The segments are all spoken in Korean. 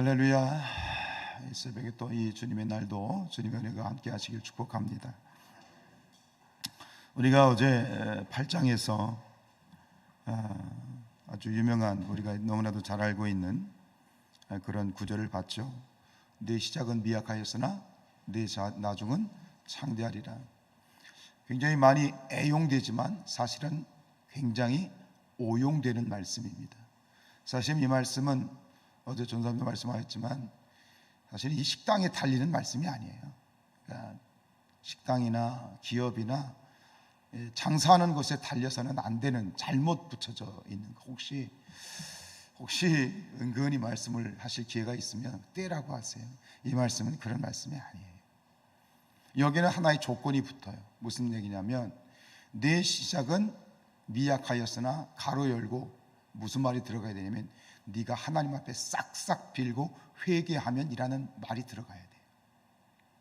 할렐루야. 이 새벽에 또 이 주님의 날도 주님의 은혜가 함께 하시길 축복합니다. 우리가 어제 8장에서 아주 유명한 우리가 너무나도 잘 알고 있는 그런 구절을 봤죠. 내 시작은 미약하였으나 내 나중은 창대하리라. 굉장히 많이 애용되지만 사실은 굉장히 오용되는 말씀입니다. 사실 이 말씀은 어제 전사님도 말씀하셨지만 사실 이 식당에 달리는 말씀이 아니에요. 그러니까 식당이나 기업이나 예, 장사하는 곳에 달려서는 안 되는 잘못 붙여져 있는 거 혹시 혹시 은근히 말씀을 하실 기회가 있으면 때라고 하세요. 이 말씀은 그런 말씀이 아니에요. 여기는 하나의 조건이 붙어요. 무슨 얘기냐면 내 시작은 미약하였으나 가로 열고 무슨 말이 들어가야 되냐면 네가 하나님 앞에 싹싹 빌고 회개하면이라는 말이 들어가야 돼요.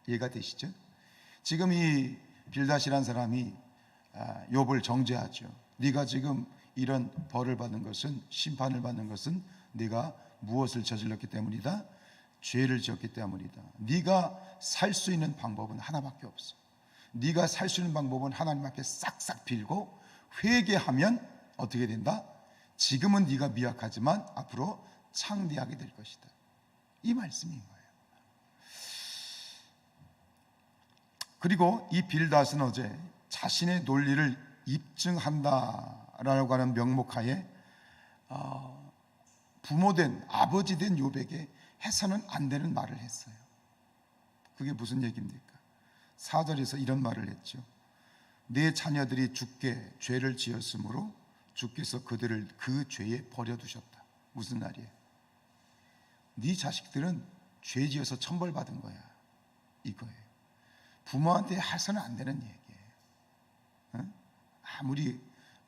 이해가 되시죠? 지금 이 빌다시란 사람이 아, 욥을 정죄하죠. 네가 지금 이런 벌을 받는 것은 심판을 받는 것은 네가 무엇을 저질렀기 때문이다. 죄를 지었기 때문이다. 네가 살 수 있는 방법은 하나밖에 없어. 네가 살 수 있는 방법은 하나님 앞에 싹싹 빌고 회개하면 어떻게 된다? 지금은 네가 미약하지만 앞으로 창대하게 될 것이다. 이 말씀인 거예요. 그리고 이 빌닷은 어제 자신의 논리를 입증한다라고 하는 명목하에 어, 부모된 아버지 된 요백에 해서는 안 되는 말을 했어요. 그게 무슨 얘기입니까? 사절에서 이런 말을 했죠. 내 자녀들이 죽게 죄를 지었으므로 주께서 그들을 그 죄에 버려두셨다. 무슨 말이에요? 네 자식들은 죄 지어서 천벌받은 거야. 이거예요. 부모한테 해서는 안 되는 얘기예요. 응? 아무리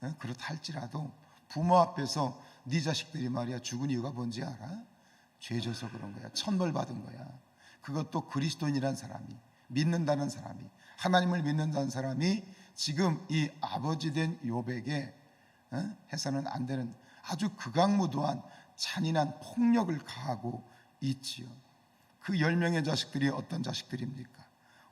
응? 그렇다 할지라도 부모 앞에서 네 자식들이 말이야 죽은 이유가 뭔지 알아? 죄 져서 그런 거야. 천벌받은 거야. 그것도 그리스도인이란 사람이 믿는다는 사람이 하나님을 믿는다는 사람이 지금 이 아버지 된 요백에 해서는 안 되는 아주 극악무도한 잔인한 폭력을 가하고 있지요. 그열 명의 자식들이 어떤 자식들입니까?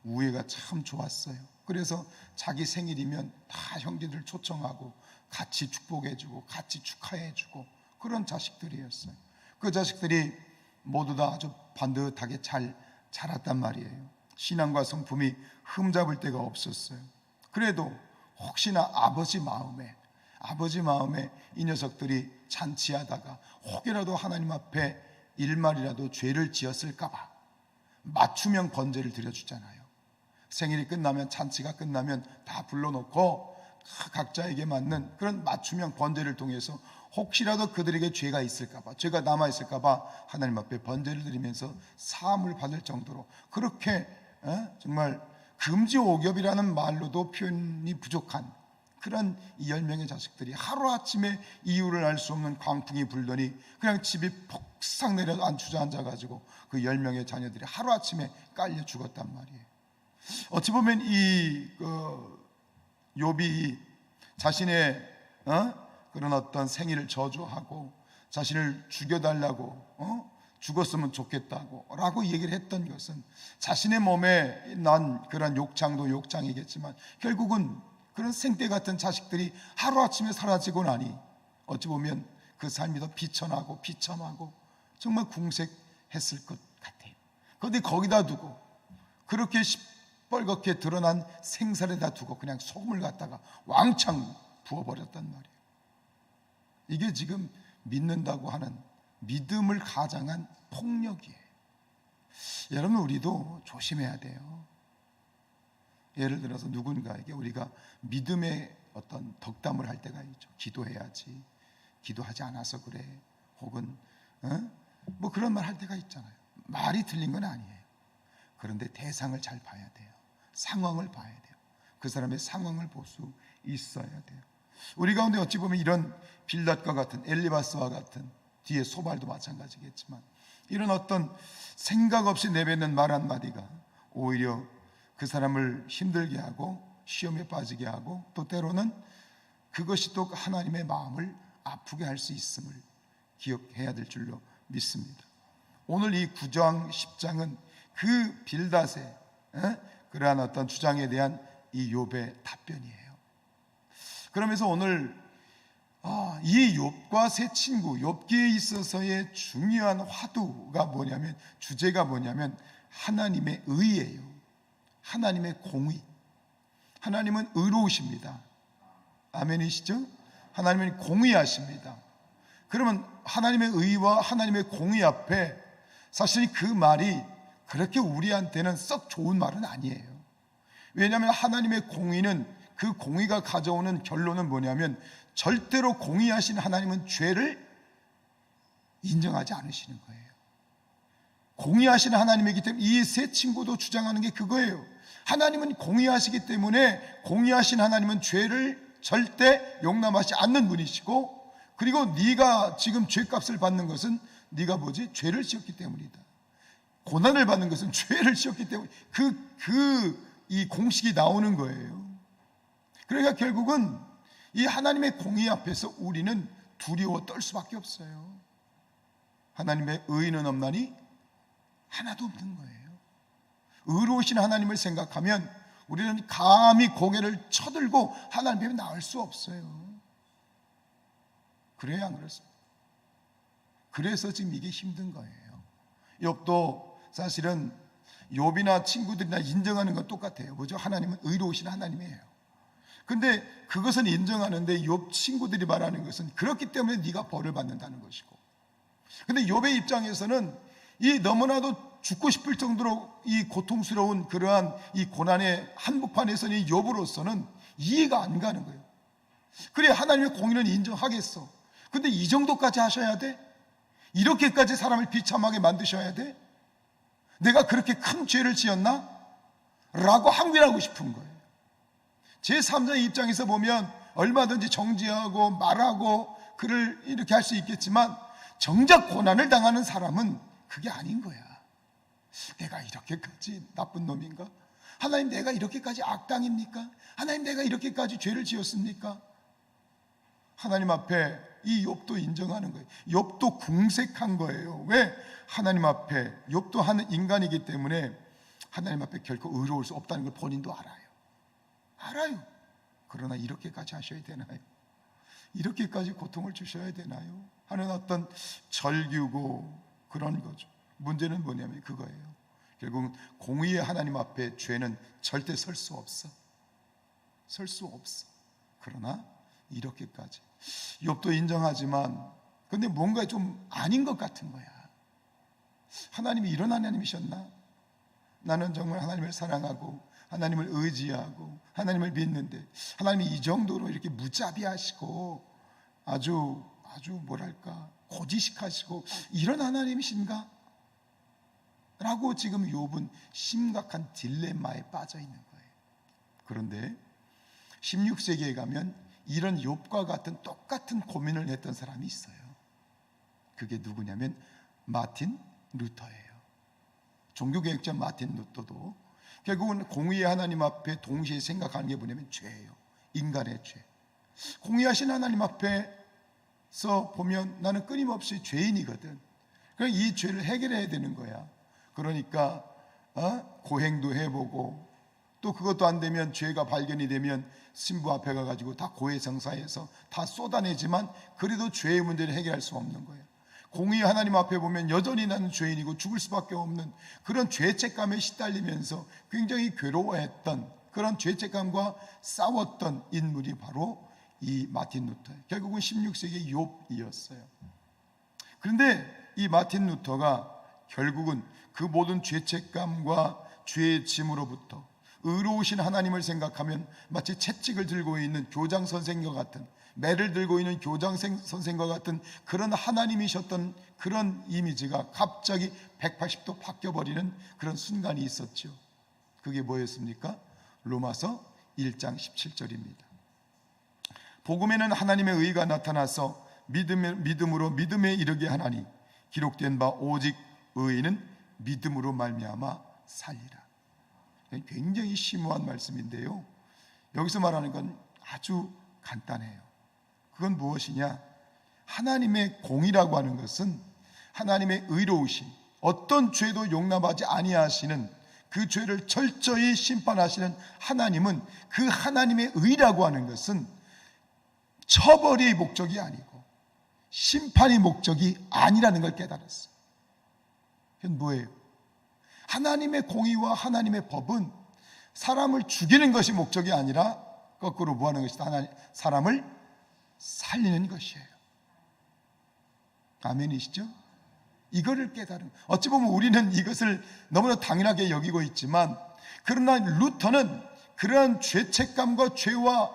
우애가 참 좋았어요. 그래서 자기 생일이면 다 형제들 초청하고 같이 축복해주고 같이 축하해주고 그런 자식들이었어요. 그 자식들이 모두 다 아주 반듯하게 잘 자랐단 말이에요. 신앙과 성품이 흠잡을 데가 없었어요. 그래도 혹시나 아버지 마음에 아버지 마음에 이 녀석들이 잔치하다가 혹이라도 하나님 앞에 일말이라도 죄를 지었을까봐 맞춤형 번제를 드려주잖아요. 생일이 끝나면 잔치가 끝나면 다 불러놓고 각자에게 맞는 그런 맞춤형 번제를 통해서 혹시라도 그들에게 죄가 있을까봐 죄가 남아 있을까봐 하나님 앞에 번제를 드리면서 사함을 받을 정도로 그렇게 정말 금지오겹이라는 말로도 표현이 부족한 그런 이 열 명의 자식들이 하루아침에 이유를 알 수 없는 광풍이 불더니 그냥 집이 폭삭 내려 안 주저앉아 가지고 그 열 명의 자녀들이 하루아침에 깔려 죽었단 말이에요. 어찌 보면 이그 욥이 자신의 어? 그런 어떤 생일을 저주하고 자신을 죽여달라고 어? 죽었으면 좋겠다고 라고 얘기를 했던 것은 자신의 몸에 난 그런 욕창도 욕창이겠지만 결국은 그런 생떼 같은 자식들이 하루아침에 사라지고 나니 어찌 보면 그 삶이 더 비천하고 비참하고 정말 궁색했을 것 같아요. 그런데 거기다 두고 그렇게 시뻘겋게 드러난 생살에다 두고 그냥 소금을 갖다가 왕창 부어버렸단 말이에요. 이게 지금 믿는다고 하는 믿음을 가장한 폭력이에요. 여러분 우리도 조심해야 돼요. 예를 들어서 누군가에게 우리가 믿음의 어떤 덕담을 할 때가 있죠. 기도해야지. 기도하지 않아서 그래. 혹은 어? 뭐 그런 말 할 때가 있잖아요. 말이 틀린 건 아니에요. 그런데 대상을 잘 봐야 돼요. 상황을 봐야 돼요. 그 사람의 상황을 볼 수 있어야 돼요. 우리 가운데 어찌 보면 이런 빌닷과 같은 엘리바스와 같은 뒤에 소발도 마찬가지겠지만 이런 어떤 생각 없이 내뱉는 말 한마디가 오히려 그 사람을 힘들게 하고 시험에 빠지게 하고 또 때로는 그것이 또 하나님의 마음을 아프게 할 수 있음을 기억해야 될 줄로 믿습니다. 오늘 이 9장 10장은 그 빌닷의 에? 그러한 어떤 주장에 대한 이 욥의 답변이에요. 그러면서 오늘 아, 이 욥과 새 친구 욥기에 있어서의 중요한 화두가 뭐냐면 주제가 뭐냐면 하나님의 의예요. 하나님의 공의. 하나님은 의로우십니다. 아멘이시죠? 하나님은 공의하십니다. 그러면 하나님의 의와 하나님의 공의 앞에 사실 그 말이 그렇게 우리한테는 썩 좋은 말은 아니에요. 왜냐하면 하나님의 공의는 그 공의가 가져오는 결론은 뭐냐면 절대로 공의하신 하나님은 죄를 인정하지 않으시는 거예요. 공의하신 하나님이기 때문에 이 세 친구도 주장하는 게 그거예요. 하나님은 공의하시기 때문에 공의하신 하나님은 죄를 절대 용납하지 않는 분이시고 그리고 네가 지금 죄값을 받는 것은 네가 뭐지? 죄를 지었기 때문이다. 고난을 받는 것은 죄를 지었기 때문에 그 그 이 공식이 나오는 거예요. 그러니까 결국은 이 하나님의 공의 앞에서 우리는 두려워 떨 수밖에 없어요. 하나님의 의는 없나니 하나도 없는 거예요. 의로우신 하나님을 생각하면 우리는 감히 고개를 쳐들고 하나님 앞에 나올 수 없어요. 그래야 안 그렇습니다. 그래서 지금 이게 힘든 거예요. 욥도 사실은 욥이나 친구들이나 인정하는 건 똑같아요. 뭐죠? 하나님은 의로우신 하나님이에요. 근데 그것은 인정하는데 욥 친구들이 말하는 것은 그렇기 때문에 네가 벌을 받는다는 것이고. 근데 욥의 입장에서는 이 너무나도 죽고 싶을 정도로 이 고통스러운 그러한 이 고난의 한복판에서는 이 욥으로서는 이해가 안 가는 거예요. 그래 하나님의 공의는 인정하겠어. 근데 이 정도까지 하셔야 돼? 이렇게까지 사람을 비참하게 만드셔야 돼? 내가 그렇게 큰 죄를 지었나? 라고 항변하고 싶은 거예요. 제3자의 입장에서 보면 얼마든지 정지하고 말하고 그를 이렇게 할 수 있겠지만 정작 고난을 당하는 사람은 그게 아닌 거야. 내가 이렇게까지 나쁜 놈인가? 하나님 내가 이렇게까지 악당입니까? 하나님 내가 이렇게까지 죄를 지었습니까? 하나님 앞에 이 욥도 인정하는 거예요. 욥도 궁색한 거예요. 왜? 하나님 앞에 욥도 하는 인간이기 때문에 하나님 앞에 결코 의로울 수 없다는 걸 본인도 알아요. 알아요. 그러나 이렇게까지 하셔야 되나요? 이렇게까지 고통을 주셔야 되나요? 하는 어떤 절규고 그런 거죠. 문제는 뭐냐면 그거예요. 결국 공의의 하나님 앞에 죄는 절대 설 수 없어. 설 수 없어. 그러나 이렇게까지 욥도 인정하지만 근데 뭔가 좀 아닌 것 같은 거야. 하나님이 이런 하나님이셨나? 나는 정말 하나님을 사랑하고 하나님을 의지하고 하나님을 믿는데 하나님이 이 정도로 이렇게 무자비하시고 아주 아주 뭐랄까 고지식하시고 이런 하나님이신가? 라고 지금 욥은 심각한 딜레마에 빠져 있는 거예요. 그런데 16세기에 가면 이런 욥과 같은 똑같은 고민을 했던 사람이 있어요. 그게 누구냐면 마틴 루터예요. 종교개혁자 마틴 루터도 결국은 공의의 하나님 앞에 동시에 생각하는 게 뭐냐면 죄예요. 인간의 죄. 공의하신 하나님 앞에서 보면 나는 끊임없이 죄인이거든. 그러니까 이 죄를 해결해야 되는 거야. 그러니까 어? 고행도 해보고 또 그것도 안 되면 죄가 발견이 되면 신부 앞에 가가지고 다 고해성사해서 다 쏟아내지만 그래도 죄의 문제를 해결할 수 없는 거예요. 공의 하나님 앞에 보면 여전히 나는 죄인이고 죽을 수밖에 없는 그런 죄책감에 시달리면서 굉장히 괴로워했던 그런 죄책감과 싸웠던 인물이 바로 이 마틴 루터. 결국은 16세기 욥이었어요. 그런데 이 마틴 루터가 결국은 그 모든 죄책감과 죄의 짐으로부터 의로우신 하나님을 생각하면 마치 채찍을 들고 있는 교장 선생과 같은 매를 들고 있는 교장 선생과 같은 그런 하나님이셨던 그런 이미지가 갑자기 180도 바뀌어버리는 그런 순간이 있었죠. 그게 뭐였습니까? 로마서 1장 17절입니다. 복음에는 하나님의 의가 나타나서 믿음, 믿음으로 믿음에 이르게 하나니 기록된 바 오직 의인은 믿음으로 말미암아 살리라. 굉장히 심오한 말씀인데요. 여기서 말하는 건 아주 간단해요. 그건 무엇이냐? 하나님의 공이라고 하는 것은 하나님의 의로우심, 어떤 죄도 용납하지 아니하시는 그 죄를 철저히 심판하시는 하나님은 그 하나님의 의라고 하는 것은 처벌이 목적이 아니고 심판이 목적이 아니라는 걸 깨달았어요. 그건 뭐예요? 하나님의 공의와 하나님의 법은 사람을 죽이는 것이 목적이 아니라 거꾸로 뭐 하는 것이다? 하나 사람을 살리는 것이에요. 아멘이시죠? 이거를 깨달은 어찌 보면 우리는 이것을 너무나 당연하게 여기고 있지만 그러나 루터는 그러한 죄책감과 죄와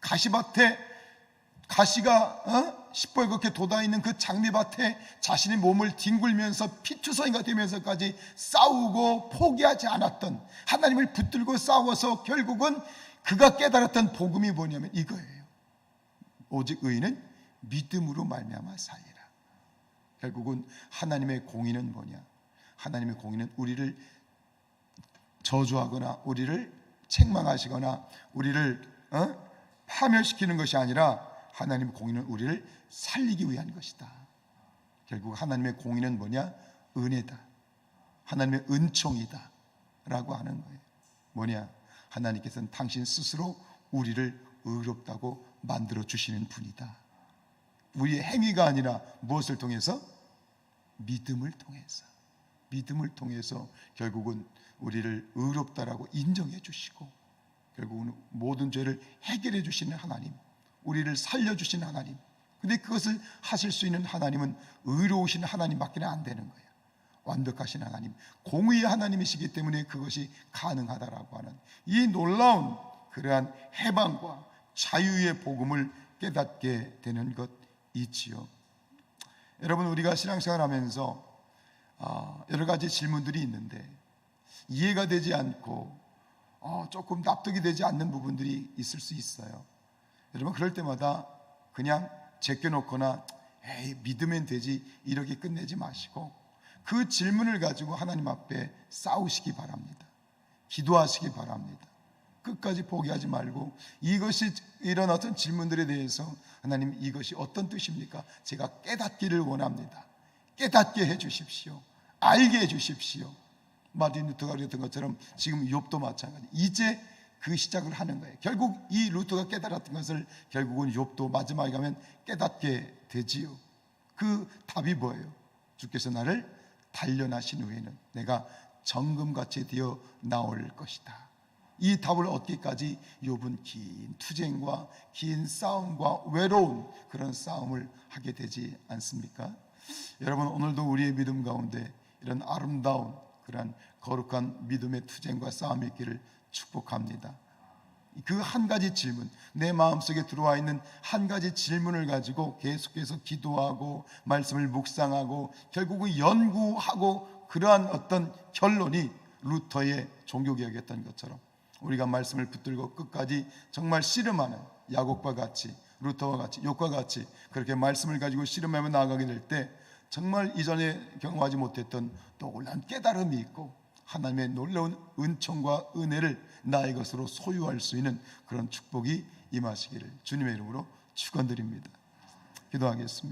가시밭에 가시가 어? 시뻘겋게 돋아 있는 그 장미밭에 자신의 몸을 뒹굴면서 피투성이가 되면서까지 싸우고 포기하지 않았던 하나님을 붙들고 싸워서 결국은 그가 깨달았던 복음이 뭐냐면 이거예요. 오직 의인은 믿음으로 말미암아 살리라. 결국은 하나님의 공의는 뭐냐? 하나님의 공의는 우리를 저주하거나 우리를 책망하시거나 우리를 어? 파멸시키는 것이 아니라 하나님의 공의는 우리를 살리기 위한 것이다. 결국 하나님의 공의는 뭐냐? 은혜다. 하나님의 은총이다. 라고 하는 거예요. 뭐냐? 하나님께서는 당신 스스로 우리를 의롭다고 만들어 주시는 분이다. 우리의 행위가 아니라 무엇을 통해서? 믿음을 통해서. 믿음을 통해서 결국은 우리를 의롭다라고 인정해 주시고 결국은 모든 죄를 해결해 주시는 하나님, 우리를 살려 주시는 하나님. 근데 그것을 하실 수 있는 하나님은 의로우신 하나님밖에 안 되는 거예요. 완벽하신 하나님, 공의의 하나님이시기 때문에 그것이 가능하다라고 하는 이 놀라운 그러한 해방과 자유의 복음을 깨닫게 되는 것이지요. 여러분 우리가 신앙생활하면서 아, 여러 가지 질문들이 있는데 이해가 되지 않고 어, 조금 납득이 되지 않는 부분들이 있을 수 있어요. 여러분 그럴 때마다 그냥 제껴놓거나 에이 믿으면 되지 이렇게 끝내지 마시고 그 질문을 가지고 하나님 앞에 싸우시기 바랍니다. 기도하시기 바랍니다. 끝까지 포기하지 말고 이것이 어떤 질문들에 대해서 하나님 이것이 어떤 뜻입니까? 제가 깨닫기를 원합니다. 깨닫게 해 주십시오. 알게 해 주십시오. 루터가 그랬던 것처럼 지금 욥도 마찬가지. 이제 그 시작을 하는 거예요. 결국 이 루터가 깨달았던 것을 결국은 욥도 마지막에 가면 깨닫게 되지요. 그 답이 뭐예요? 주께서 나를 단련하신 후에는 내가 정금같이 되어 나올 것이다. 이 답을 얻기까지 욥은 긴 투쟁과 긴 싸움과 외로운 그런 싸움을 하게 되지 않습니까? 여러분 오늘도 우리의 믿음 가운데 이런 아름다운 그러한 거룩한 믿음의 투쟁과 싸움이 있기를 축복합니다. 그 한 가지 질문, 내 마음속에 들어와 있는 한 가지 질문을 가지고 계속해서 기도하고 말씀을 묵상하고 결국은 연구하고 그러한 어떤 결론이 루터의 종교개혁이었던 것처럼 우리가 말씀을 붙들고 끝까지 정말 씨름하는 야곱과 같이 루터와 같이 욕과 같이 그렇게 말씀을 가지고 씨름하며 나아가게 될 때 정말 이전에 경험하지 못했던 놀라운 깨달음이 있고 하나님의 놀라운 은총과 은혜를 나의 것으로 소유할 수 있는 그런 축복이 임하시기를 주님의 이름으로 축원드립니다. 기도하겠습니다.